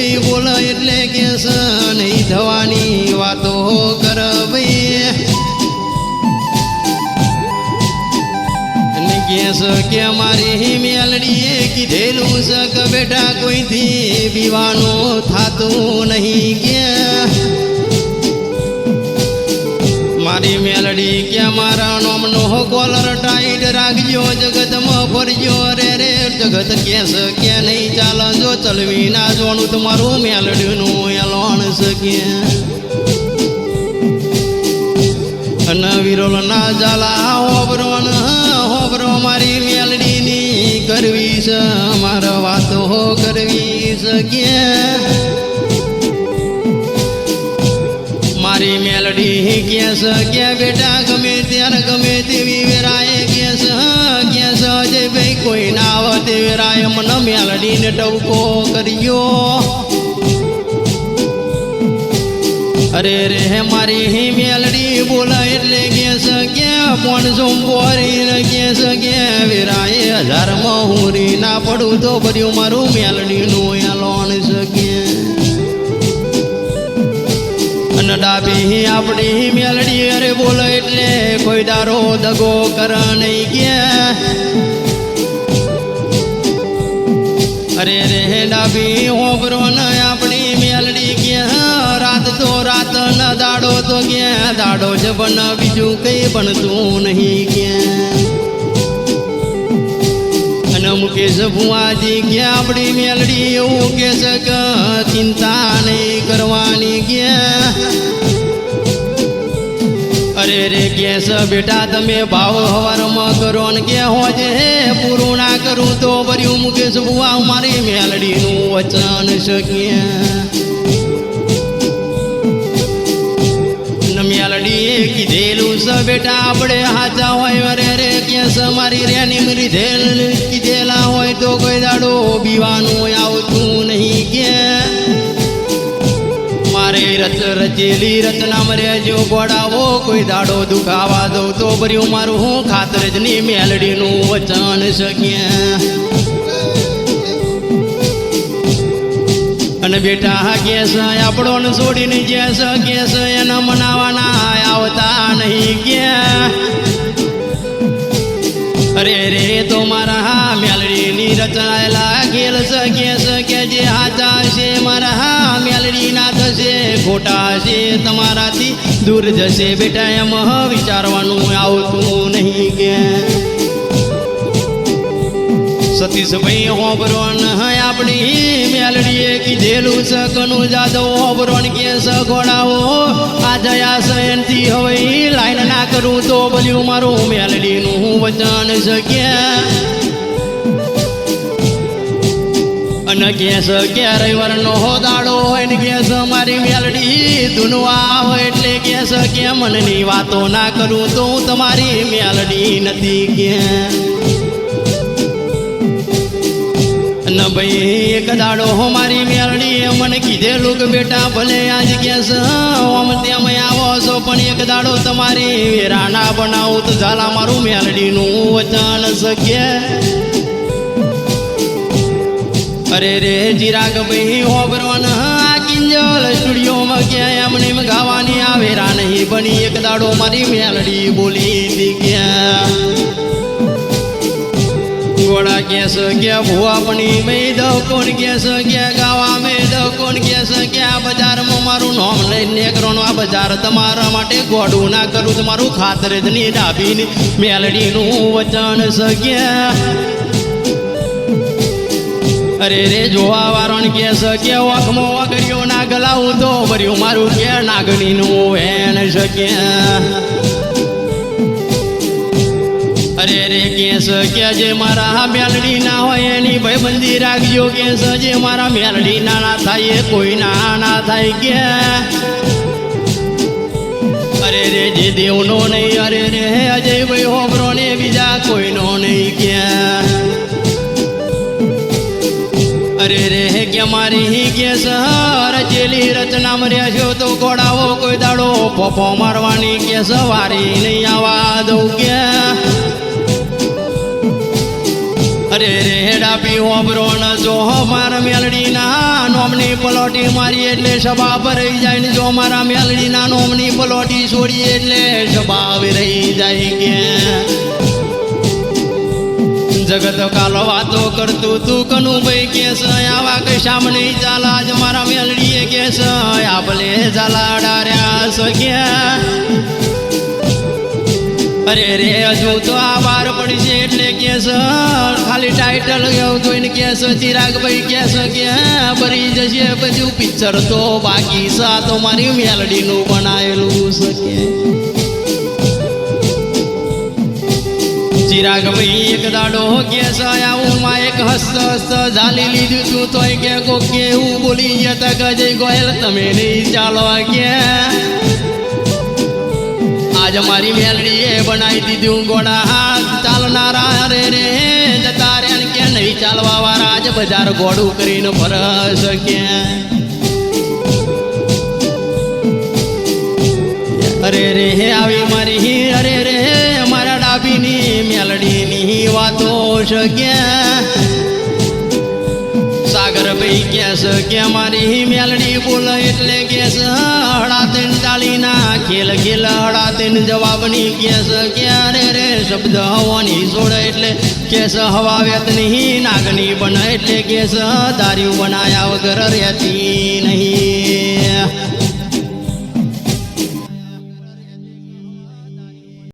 ભાઈ બોલ એટલે કે નહીં થવાની વાતો કર કેસ કે મારી મેલડીએ કીધેલું શક બેટા કોઈથી પીવાનું થાતું નહીં કે. મારી મેલડી કે મારા નોમનો કોલર ટાઈટ રાખજો, જગતમાં ફરજો જગત કે નહીં ચાલ જો ચલવી ના જોણું તમારું મેલડ્યું એલોણ શકે. વિરોલ ના જાલા હોબરો હોબરો મારી મેલડીની કરવી છે, મારે વાતો કરવી શકે. મારી મેલડી કે છે કે બેટા ગમે વેરાય મને મેલડીને ટવકો કર્યો. અરે રે મારી હી મેલડી, બોલા એટલે કે સગે, પણ સોમવારી કે છે કે વેરાય હજારમાં હુરી ના પડું તો ભર્યું મારું મેલડીનું એલોન અને ડાબી આપણી મેલડી, અરે બોલો એટલે કોઈ દારો દગો કર નહીં કે. અરે રે ડાબી હોબરો ન આપણી મેલડી ગયા રાત તો રાત ન દાડો તો કે દાડો જ બન બીજું કઈ બનતું નહીં ગયા અને મુકેશ ભુવાજી ગયા આપણી મેલડી એવું કે છે ચિંતા નહીં કરવાની ગયા અરે રે કે છે બેટા, તમે ભાવ હવારમાં કરો ને કે હોજે પૂરું ના કરું મુકેશ ભુવા મારી મેલડીનું વચન શકીએ. મેલડીએ કીધેલું છે, બેટા, આપણે હાચા હોય, અરે રે સ મારી રેની મરી ધેલ કીધેલા હોય, તો કોઈ દાડો બીવાનું આવતું નહીં કે. મારે રચ રચેલી રચના મરે જો ગોડાવો, કોઈ દાડો દુખાવા દઉં તો ભર્યું મારું હું ખાતર જ ની મેલડીનું વચન શકીએ. અને બેટા કેસ આપણો છોડીને જેસ કેસ એને મનાવાના આવતા નહીં કે. અરે રે તો મારા હા મેલડીની રચનાયેલા છે, કેસ કે જે હાચા છે, મારા હા મેલડી ના થશે, ખોટા છે, તમારાથી દૂર જશે, બેટા, એમ વિચારવાનું આવતું નહીં કે. સતીશભાઈ હોબરોન આપણી મેલડીએ કીધેલું છે કનું જાદવ હોબરોન કે છે ઘોડાઓ આ જયા સયનથી હવે લાઈન ના કરું તો બોલ્યું મારું મેલડીનું વચન છે અને કેસ ક્યારે વરનો દાડો હોય ને કે છે મારી મેલડી ધૂનવા હોય એટલે કેસ કે મનની વાતો ના કરું તો હું તમારી મેલડી નથી કે ભાઈ, એક દાડો હો મારી મેરડી મને કીધેલું કે બેટા ભલે આજ કેસ ઓમ તેમ આવો છો, પણ એક દાડો તમારી વેરાના બનાવું તો ઝાલા મારું મેલડીનું વચન શક્ય. અરે રે જીરાગ ભાઈ હોબરવાન આ કિંજલ સ્ટુડિયોમાં ક્યાં એમને ગાવાની આ વેરા નહીં બની. એક દાડો મારી મેલડી બોલી હતી ક્યાં ગોળા કેસ કે ભુવા પણી મેં દો કોણ કેસ સગ્યા ગાવા મેં દો કોણ કે સગ્યા બજારમાં મારું નામ લઈને નીકળવાનું આ બજાર તમારા માટે ગોડું ના કરું તમારું ખાતર જ ની ડાબીની મેલડીનું વચન શક્યા અરે રે જોવા વારણ કે શકે વખમો વગર્યો ના ગલાવું તો ભર્યું મારું કે નાગણીનું વેણ શક્યા અરે રે કેસ, કે જે મારા મેલડી ના હોય એની ભાઈબંધી રાખજો કેસ, જે મારા મેલડી ના થાય એ કોઈ ના ના થાય કે. અરે રે જે દેવનો નહીં, અરે રે અજય ભાઈ હોબરો ને બીજા કોઈનો નહીં કે. અરે રે કે મારી કે સહર? ચેલી રચના મર્યા છો તો ઘોડાઓ કોઈ દાડો પોપો મારવાની કે સવારી નહીં આવા દઉં કે? અરે રે ડાપી હોબરો ન જો મારા મેલડીના નોમની પલોટી મારી એટલે સભા ભરાઈ જાય ને જો મારા મેલડીના નોમની પલોટી છોડી એટલે સભા રહી જાય કે? કાલો વાતો કરતું તું કનું ભાઈ કે છે, આવા કઈ સામે ચાલ આજ મારા મેલડીએ કેસ આપલે ચાલા ડાર્યા સખ્યા અરે રે, હજુ તો આ વાર પડી છે એટલે કેસ ખાલી ટાઇટલ એવું જોઈને કેસ ચિરાગભાઈ કે છે કે, ભરી જશે બધું પિક્ચર તો બાકી સા તો મારી મેલડીનું બનાવેલું છે કે ચિરાગભાઈ એક દાડો કે આવું માં એક હસ્ત હસ્ત ઝાલી લીધું તું તોય કે કો કે એવું બોલી જતા ગજે ગોયલ, તમે નહીં ચાલો કે. આજ મારી મેલડીએ બનાવી દીધું ગોળા હાથ. ચાલનારા રે રે, જતા રે કે નહીં ચાલવા વાળા. આજ બજાર ગોડું કરીને ફરસ કે. અરે રે હે આવી મારી મારા વાતો છે સાગરભાઈ કે મારી મેલડી બોલે એટલે કેસ છે હડા તેન ચાલીના ખેલ ખેલ હડા તેન જવાબની કે છે, ક્યારે રે શબ્દ હવાની છોડે એટલે કેસ હવા વેતની નાગની બને. એટલે કેસ છે બનાયા વગર રહેતી નહીં.